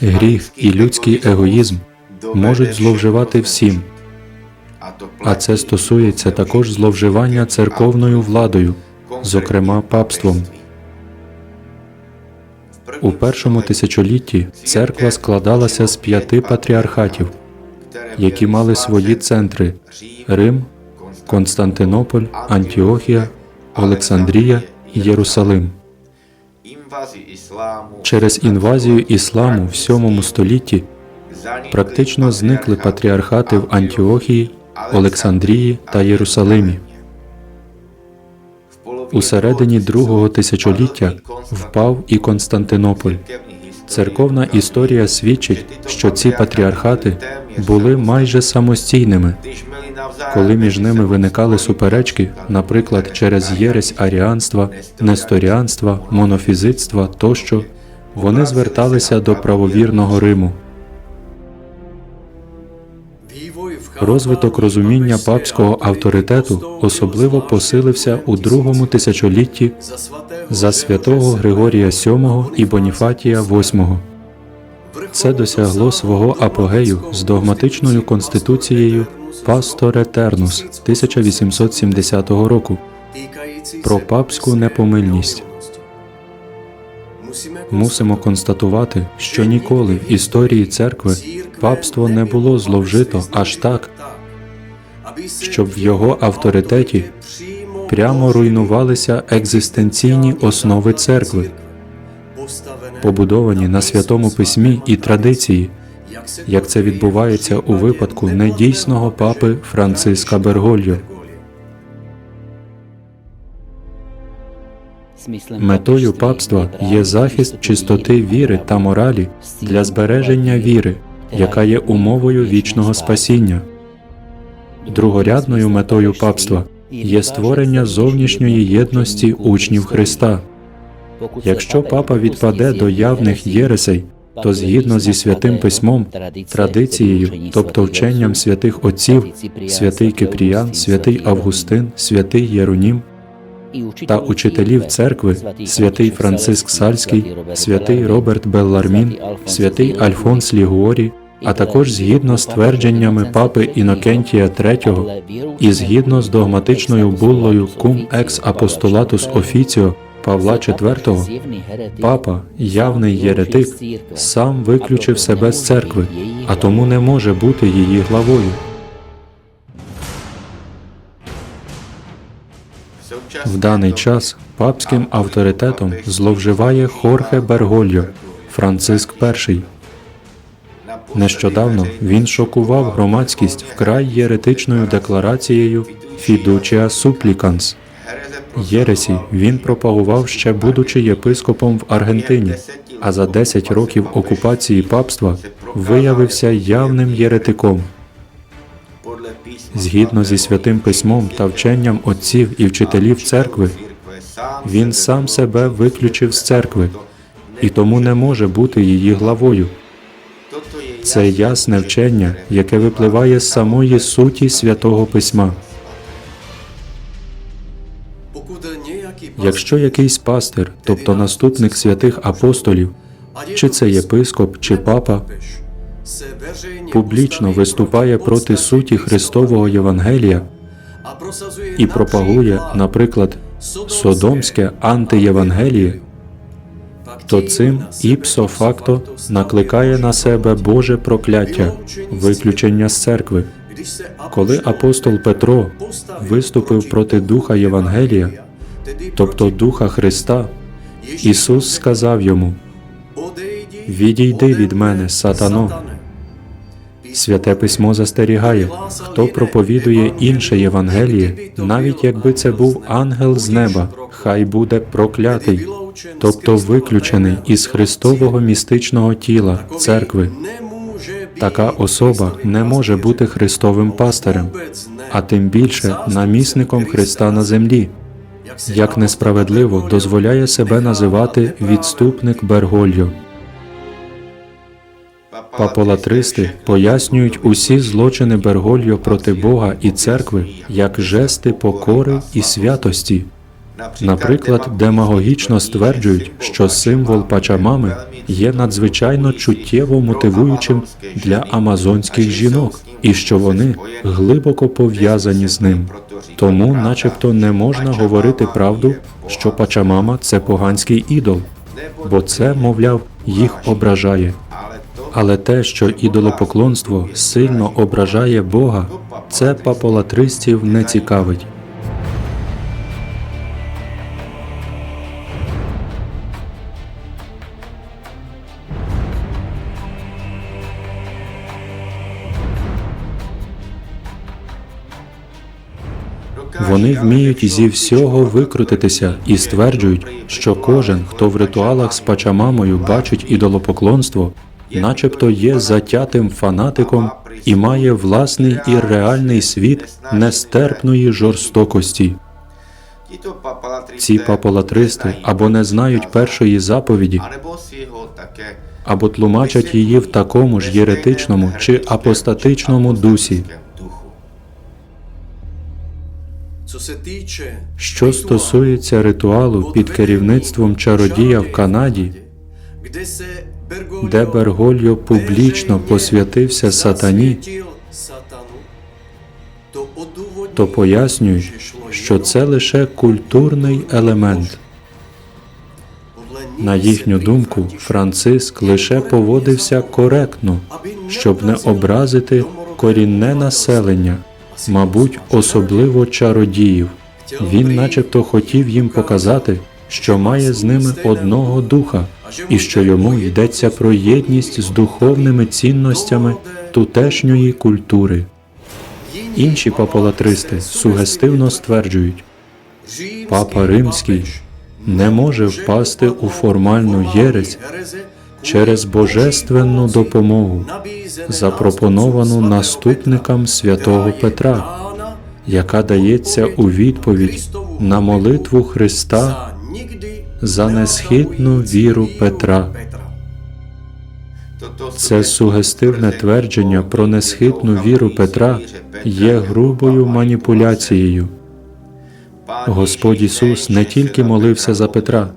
гріх і людський егоїзм можуть зловживати всім, а це стосується також зловживання церковною владою, зокрема папством. У першому тисячолітті церква складалася з п'яти патріархатів, які мали свої центри Рим, Константинополь, Антіохія, Олександрія і Єрусалим. Через інвазію ісламу в 7 столітті практично зникли патріархати в Антіохії, Олександрії та Єрусалимі. У середині другого тисячоліття впав і Константинополь. Церковна історія свідчить, що ці патріархати були майже самостійними. Коли між ними виникали суперечки, наприклад, через єресь аріанства, несторіанства, монофізитства тощо, вони зверталися до правовірного Риму. Розвиток розуміння папського авторитету особливо посилився у другому тисячолітті за святого Григорія VII і Боніфатія VIII. Це досягло свого апогею з догматичною конституцією Пастор Етернус 1870 року про папську непомильність. Мусимо констатувати, що ніколи в історії церкви папство не було зловжито аж так, щоб в його авторитеті прямо руйнувалися екзистенційні основи церкви, побудовані на святому письмі і традиції, як це відбувається у випадку недійсного папи Франциска Бергольо. Метою папства є захист чистоти віри та моралі для збереження віри, яка є умовою вічного спасіння. Другорядною метою папства є створення зовнішньої єдності учнів Христа. Якщо папа відпаде до явних єресей, то згідно зі святим письмом, традицією, тобто вченням святих отців, святий Кипріян, святий Августин, святий Єронім та учителів церкви, святий Франциск Сальський, святий Роберт Беллармін, святий Альфонс Лігуорі, а також згідно з твердженнями папи Інокентія III і згідно з догматичною буллою Cum ex apostolatus officio Павла IV, папа, явний єретик, сам виключив себе з церкви, а тому не може бути її главою. В даний час папським авторитетом зловживає Хорхе Бергольо, Франциск І. Нещодавно він шокував громадськість вкрай єретичною декларацією Fiducia Supplicans. Єресі він пропагував ще будучи єпископом в Аргентині, а за 10 років окупації папства виявився явним єретиком. Згідно зі святим письмом та вченням отців і вчителів церкви, він сам себе виключив з церкви і тому не може бути її главою. Це ясне вчення, яке випливає з самої суті святого письма. Якщо якийсь пастир, тобто наступник святих апостолів, чи це єпископ, чи папа, публічно виступає проти суті Христового Євангелія і пропагує, наприклад, содомське антиєвангеліє, то цим іпсо факто накликає на себе Боже прокляття, виключення з церкви. Коли апостол Петро виступив проти духа Євангелія, тобто Духа Христа, Ісус сказав йому: Відійди від мене, сатано. Святе письмо застерігає, хто проповідує інше Євангеліє, навіть якби це був ангел з неба, хай буде проклятий, тобто виключений із Христового містичного тіла, церкви. Така особа не може бути Христовим пастирем, а тим більше намісником Христа на землі. Як несправедливо дозволяє себе називати відступник Бергольо. Паполатристи пояснюють усі злочини Бергольо проти Бога і церкви як жести покори і святості. Наприклад, демагогічно стверджують, що символ Пачамами є надзвичайно чуттєво мотивуючим для амазонських жінок, і що вони глибоко пов'язані з ним. Тому, начебто, не можна говорити правду, що Пачамама це поганський ідол, бо це, мовляв, їх ображає. Але те, що ідолопоклонство сильно ображає Бога, це папалатристів не цікавить. Вони вміють зі всього викрутитися і стверджують, що кожен, хто в ритуалах з Пачамамою бачить ідолопоклонство, начебто є затятим фанатиком і має власний і реальний світ нестерпної жорстокості. Ці папалатристи або не знають першої заповіді, або тлумачать її в такому ж єретичному чи апостатичному дусі. Що стосується ритуалу під керівництвом чародія в Канаді, де Бергольо публічно посвятився сатані, то пояснюють, що це лише культурний елемент. На їхню думку, Франциск лише поводився коректно, щоб не образити корінне населення, мабуть, особливо чародіїв. Він, начебто, хотів їм показати, що має з ними одного духа, і що йому йдеться про єдність з духовними цінностями тутешньої культури. Інші папалатристи сугестивно стверджують, Папа Римський не може впасти у формальну єресь через божественну допомогу, запропоновану наступникам святого Петра, яка дається у відповідь на молитву Христа за несхитну віру Петра. Це сугестивне твердження про несхитну віру Петра є грубою маніпуляцією. Господь Ісус не тільки молився за Петра,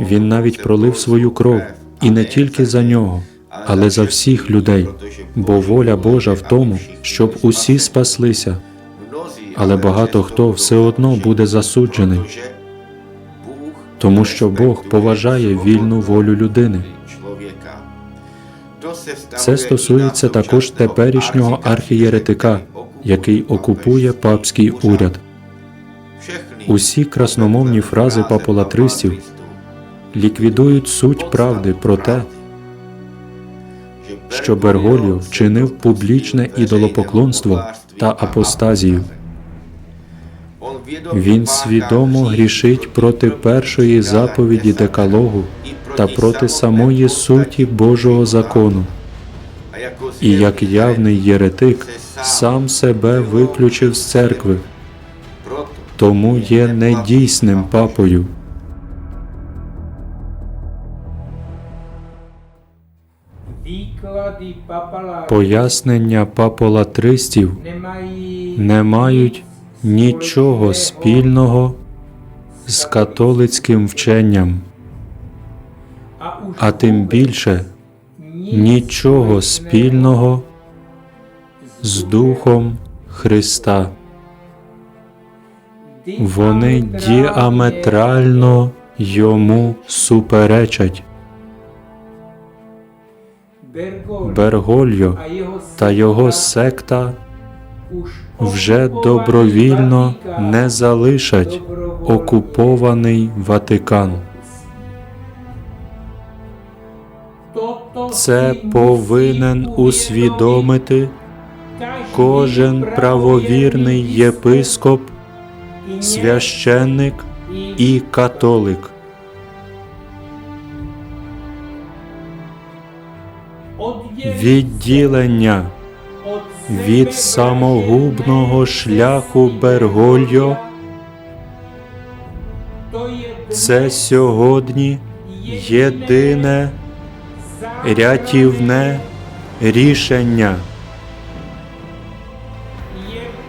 Він навіть пролив свою кров, і не тільки за нього, але за всіх людей, бо воля Божа в тому, щоб усі спаслися, але багато хто все одно буде засуджений, тому що Бог поважає вільну волю людини. Це стосується також теперішнього архієретика, який окупує папський уряд. Усі красномовні фрази папалатристів ліквідують суть правди про те, що Бергольо вчинив публічне ідолопоклонство та апостазію. Він свідомо грішить проти першої заповіді Декалогу та проти самої суті Божого закону. І як явний єретик сам себе виключив з церкви, тому є недійсним папою. Пояснення папалатристів не мають нічого спільного з католицьким вченням, а тим більше нічого спільного з Духом Христа. Вони діаметрально йому суперечать. Бергольо та його секта вже добровільно не залишать окупований Ватикан. Це повинен усвідомити кожен правовірний єпископ, священник і католик. Відділення від самогубного шляху Бергольо це сьогодні єдине рятівне рішення.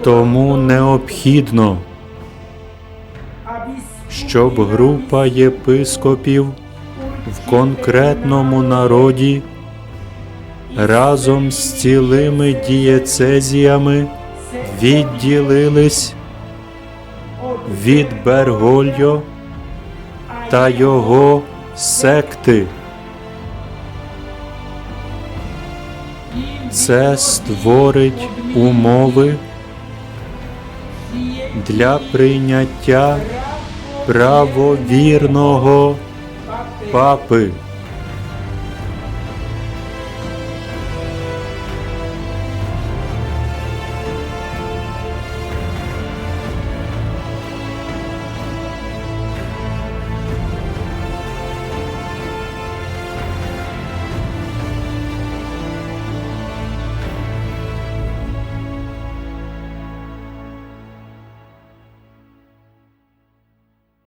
Тому необхідно, щоб група єпископів в конкретному народі разом з цілими дієцезіями відділились від Бергольо та його секти. Це створить умови для прийняття правовірного папи.